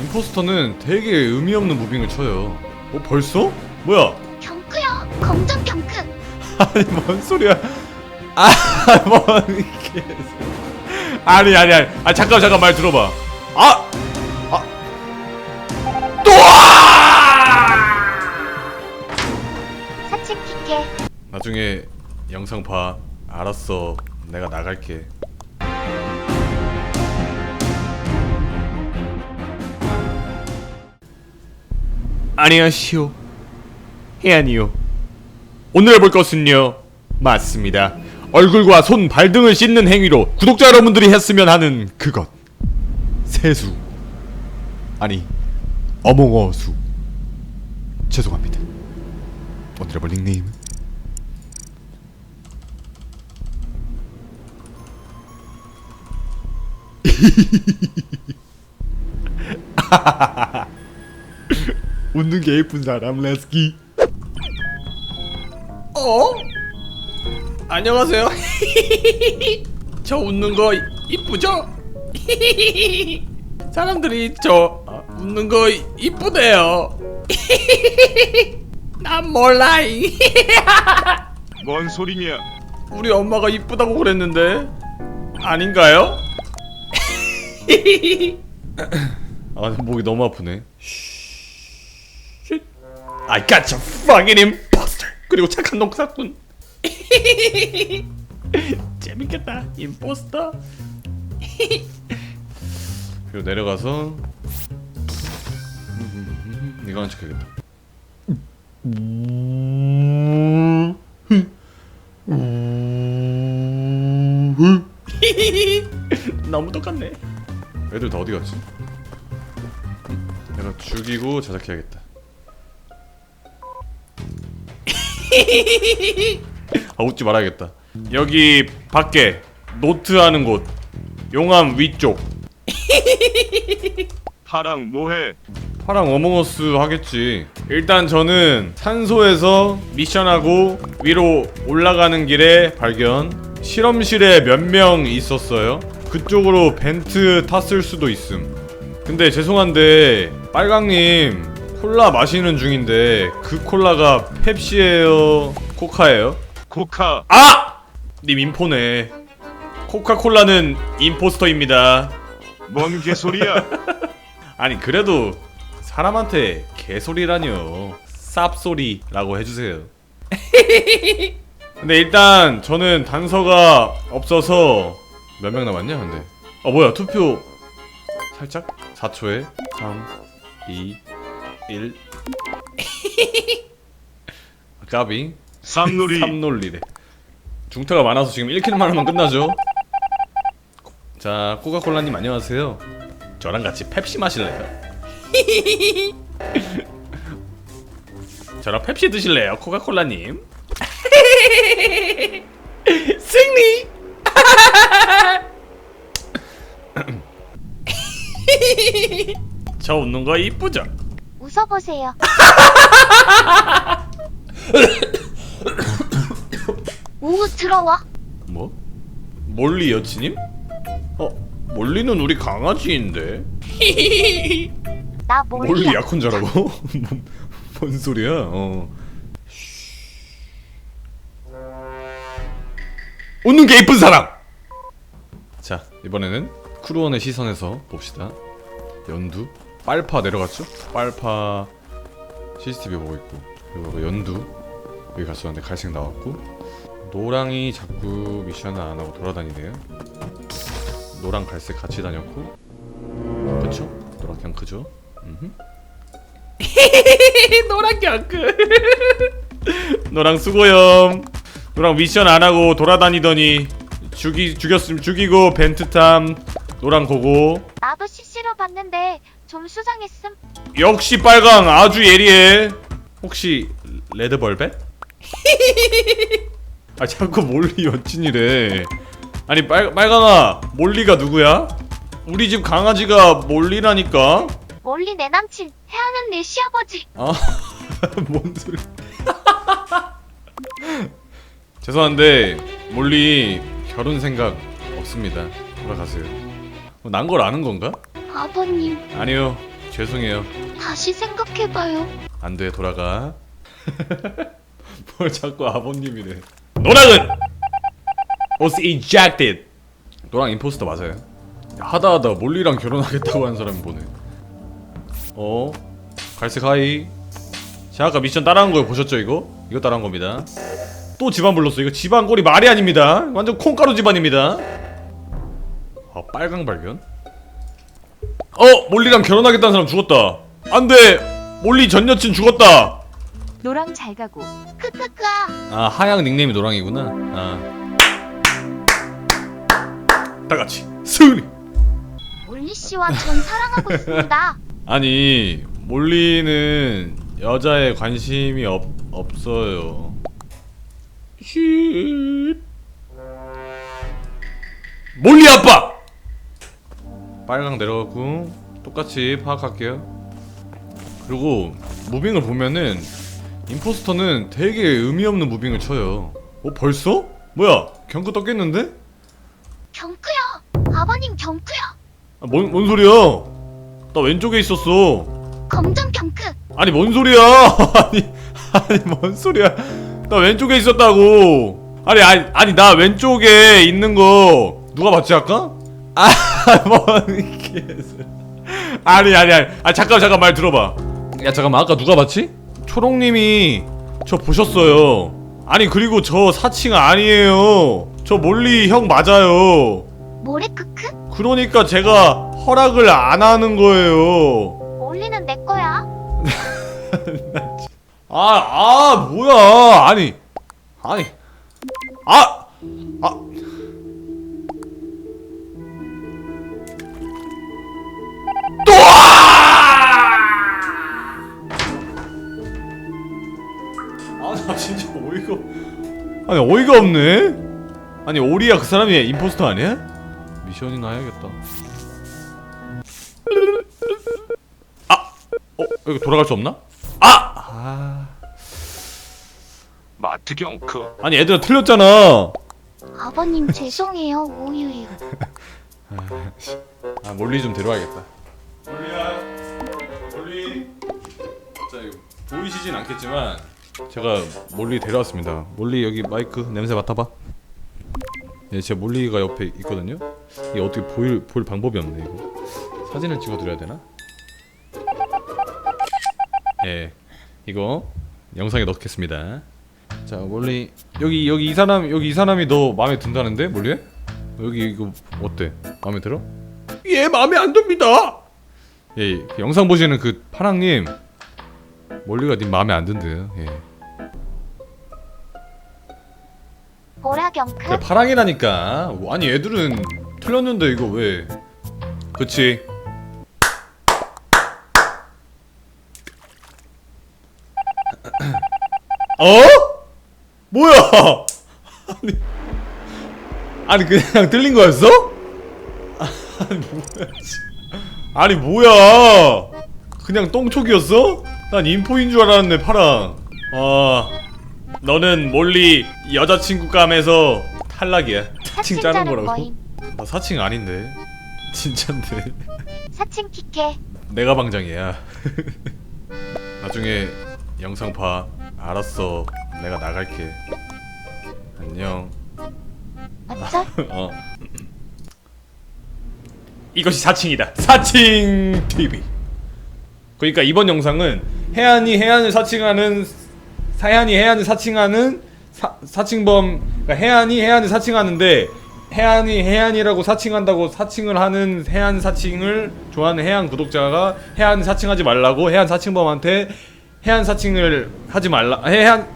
임포스터는 되게 의미 없는 무빙을 쳐요. 어 벌써? 뭐야? 경크요. 검정 경크. 아니 뭔 소리야? 아뭔 이게? 아니 아니 아니. 아 잠깐 잠깐 말 들어봐. 아, 아, 또! 사칭 피케. 나중에 영상 봐. 알았어. 내가 나갈게. 안녕하시오. 해안이요. 오늘 해볼 것은요. 맞습니다. 얼굴과 손, 발등을 씻는 행위로 구독자 여러분들이 했으면 하는 그것. 세수. 아니, 어몽어수. 죄송합니다. 오늘 해볼 닉네임은 웃는 게 예쁜 사람 레스키 어? 안녕하세요 저 웃는 거 이쁘죠? 사람들이 저 어, 웃는 거 이쁘대요 난 몰라잉 뭔 소리냐? 우리 엄마가 이쁘다고 그랬는데 아닌가요? 아 목이 너무 아프네. I got you fucking imposter. 그리고 착한 농사꾼. 재밌겠다 임포스터. 그리고 내려가서 이거 하나 찍혀야겠다. 너무 똑같네. 애들 다 어디 갔지? 내가 죽이고 제작해야겠다. 아 웃지 말아야겠다. 여기 밖에 노트 하는 곳 용암 위쪽 파랑 뭐해? 파랑 어몽어스 하겠지. 일단 저는 산소에서 미션하고 위로 올라가는 길에 발견. 실험실에 몇 명 있었어요. 그쪽으로 벤트 탔을 수도 있음. 근데 죄송한데 빨강님 콜라 마시는 중인데 그 콜라가 펩시예요, 코카예요? 코카 아! 님 인포네. 코카콜라는 임포스터입니다. 뭔 개소리야? 아니 그래도 사람한테 개소리라뇨 쌉소리라고 해주세요 근데 일단 저는 단서가 없어서 몇 명 남았냐 근데 어 뭐야 투표 살짝 4초에 3 2 1 까비 쌈놀이 삼놀리래 중타가 많아서 지금 1킬만 하면 끝나죠 자 코카콜라님 안녕하세요 저랑 같이 펩시 마실래요? 저랑 펩시 드실래요 코카콜라님? 승리! 저 웃는 거 이쁘죠? 웃어보세요. 오 들어와. 뭐? 몰리 여친님? 어? 몰리는 우리 강아지인데? 나 몰리 몰리야. 약혼자라고? 뭔- 뭔 소리야? 어. 웃는 게 이쁜 사람. 자 이번에는 크루원의 시선에서 봅시다. 연두, 빨파 내려갔죠? 빨파 CCTV 보고 있고 그리고 연두 여기 갔었는데 갈색 나왔고 노랑이 자꾸 미션을 안 하고 돌아다니네요. 노랑 갈색 같이 다녔고 그쵸? 노랑 그냥 크죠? 노랑 경크 노랑 수고염 노랑 미션 안 하고 돌아다니더니 죽이 죽였음 죽이고 벤트 탐 노랑 고고 나도 CC로 봤는데 좀 수상했음. 역시 빨강 아주 예리해 혹시 레드벌벳? 아 자꾸 몰리 여친이래 아니 빨, 빨강아 몰리가 누구야? 우리 집 강아지가 몰리라니까 몰리 내 남친, 해하는 내 시아버지. 아, 뭔 소리? 죄송한데 몰리 결혼 생각 없습니다. 돌아가세요. 난걸 아는 건가? 아버님, 아니요, 죄송해요. 다시 생각해봐요. 안 돼 돌아가. 뭘 자꾸 아버님이래. 노랑은 was ejected? 노랑 임포스터 맞아요? 하다하다 몰리랑 결혼하겠다고 한 사람이 보네. 어? 갈색 하이? 제가 아까 미션 따라한 거 보셨죠 이거? 이거 따라한 겁니다. 또 집안 불렀어. 이거 집안 꼴이 말이 아닙니다. 완전 콩가루 집안입니다. 아 빨강 발견 어 몰리랑 결혼하겠다는 사람 죽었다. 안돼. 몰리 전 여친 죽었다. 노랑 잘 가고. 크크크. 아 하양 닉네임이 노랑이구나. 아. 다같이. 승리. 올리 씨와 전 사랑하고 있습니다. 아니 몰리는 여자에 관심이 없, 없어요. 쉿. 몰리 아빠 빨강 내려가고 똑같이 파악할게요 그리고 무빙을 보면은 임포스터는 되게 의미 없는 무빙을 쳐요 어 벌써? 뭐야 경크 떴겠는데? 경크요. 아버님 경크요. 아, 뭔, 뭔 소리야 나 왼쪽에 있었어 검정 경크. 아니 뭔 소리야 아니 아니 뭔 소리야 나 왼쪽에 있었다고 아니 아니 아니 나 왼쪽에 있는 거 누가 봤지 아까? 개소 아니 아니 아니 아 잠깐 잠깐 말 들어봐 야 잠깐만 아까 누가 봤지? 초롱님이 저 보셨어요 아니 그리고 저 4층 아니에요 저 몰리 형 맞아요 모래 크크. 그러니까 제가 허락을 안 하는 거예요 올리는 내 거야. 아, 아, 뭐야. 아니. 아니. 아! 아. 또! 아, 나 진짜 어이가. 아니, 어이가 없네? 아니, 오리야 그 사람이 임포스터 아니야? 미션이나 해야겠다. 아! 어, 여기 돌아갈 수 없나? 아! 아. 마트 경크 아니 얘들아 틀렸잖아. 아버님 죄송해요. 우유유. 아 몰리 좀 데려와야겠다. 몰리야, 몰리. 자 이거 보이시진 않겠지만 제가 몰리 데려왔습니다. 몰리 여기 마이크 냄새 맡아봐. 예, 제 몰리가 옆에 있거든요. 이게 어떻게 보일 보일 방법이 없네 이거. 사진을 찍어드려야 되나? 예, 이거 영상에 넣겠습니다. 자 몰리 여기 여기 이 사람 여기 이 사람이 너 마음에 든다는데 몰리? 여기 이거 어때? 마음에 들어? 예 마음에 안 듭니다. 예, 그 영상 보시는 그 파랑님 몰리가 님 마음에 안 든대요. 예. 그래 파랑이라니까. 아니 애들은 틀렸는데 이거 왜? 그치. 어? 뭐야? 아니, 아니 그냥 틀린 거였어? 아니 뭐야? 씨. 아니 뭐야? 그냥 똥촉이었어? 난 인포인 줄 알았네 파랑. 아, 너는 몰리 여자친구감에서 탈락이야. 사칭 짜는 거라고? 거임. 아, 사칭 아닌데. 진짠데. 사칭 키케. 내가 방장이야. 나중에 영상 봐. 알았어. 내가 나갈게. 안녕. 맞죠? 어. 이것이 사칭이다. 사칭 TV. 그러니까 이번 영상은 해안이 해안을 사칭하는 사해안이 해안을 사칭하는 사, 사칭범 그러니까 해안이 해안을 사칭하는데 해안이 해안이라고 사칭한다고 사칭을 하는 해안 사칭을 좋아하는 해안 구독자가 해안 사칭하지 말라고 해안 사칭범한테 해안 사칭을 하지 말라 해안